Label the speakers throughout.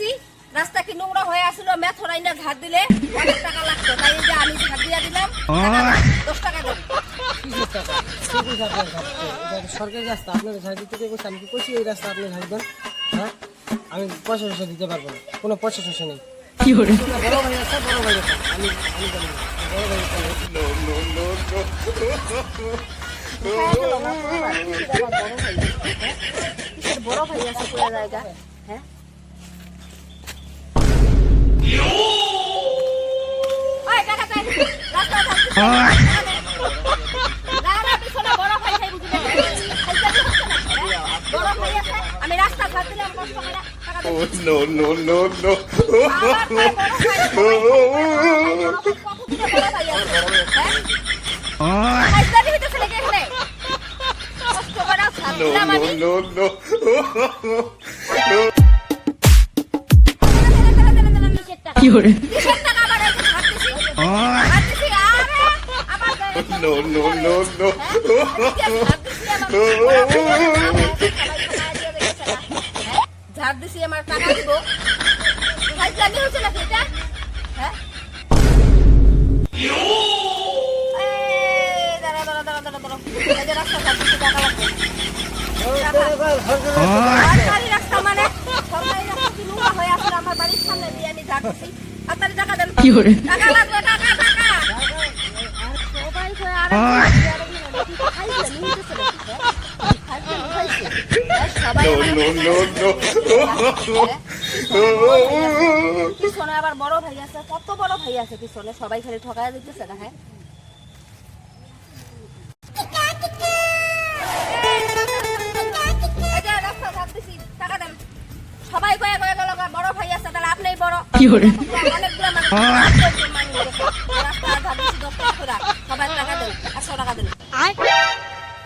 Speaker 1: গেছি রাস্তা কি
Speaker 2: নোংরা হয়ে আসলো মেথর আইনা ঝাড় দিলে অনেক টাকা লাগতো। তাই যে আমি ঝাড় দিয়া দিলাম দশ টাকা দেবো সরকারি রাস্তা আপনার ঝাড় দিতে দেবো আমি কি করছি এই রাস্তা আপনি ঝাড় দেন? হ্যাঁ? আমি পয়সা দিতে পারব না কোনো পয়সা নেই। কি করে? বড় ভাই আছে বড় ভাই আছে। আমি আমি জানি বড় ভাই আছে।
Speaker 1: বড় ভাই আছে হ্যাঁ? হ্যাঁ খাইতে হইতেছে নাকি এখানে কষ্ট করে ছাড়
Speaker 3: No no no no!
Speaker 1: কি করে কিসের টাকা আবার এসে
Speaker 3: No no no no!
Speaker 1: ঝাড় দিছি আমার টাকা দিব ফাইজলামি হচ্ছে নাকি এটা হ্যাঁ ঝাড় টাকা মানে সরকারি রাস্তা কি নোংরা হয়ে আছে আমার বাড়ির সামনে দিয়ে আমি ঝাড় দিছি পিছনে আবার বড় ভাই আছে কত বড় ভাই আছে পিছনে সবাই খালি ঠকায় দিতেছে না হ্যাঁ। সবাই কয়ে কয়ে গেল বড় ভাই আছে তাহলে আপনিই বড় টাকা করে।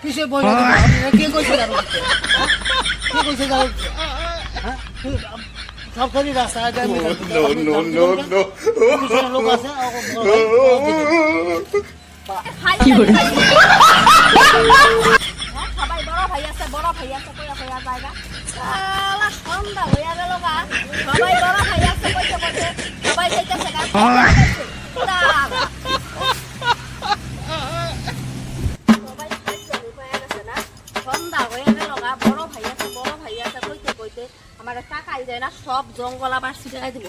Speaker 2: দিতে আপনারা কে কইছে জানো হ্যাঁ? কে কইছে দিতে? হ্যাঁ? কি- সরকারি রাস্তা লোক আছে।
Speaker 1: কি আমার টাকাই দেয় না সব জঙ্গল আমার ছিটাই দিল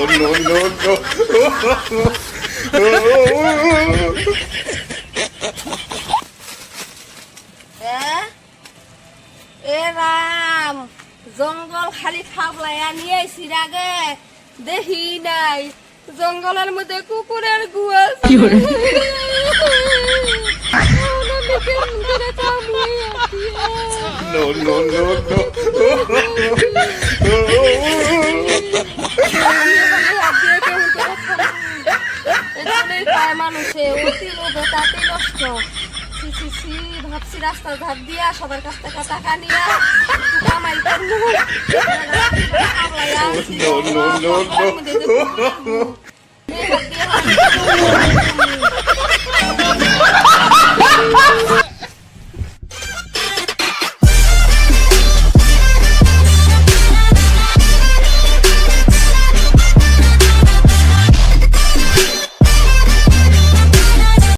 Speaker 3: Oh no no no!
Speaker 1: জঙ্গল খালি খাবলাইয়া নিয়ে আইছি আগে দেখি নাই। জঙ্গলের মধ্যে কুকুরের গুয়াল
Speaker 3: No no no no!
Speaker 1: মানুষে অতি তাতে নষ্ট সি সি সি ভাবছি রাস্তার ধার দিয়া সবার কাছ থেকে টাকা নিয়া কামাই করব।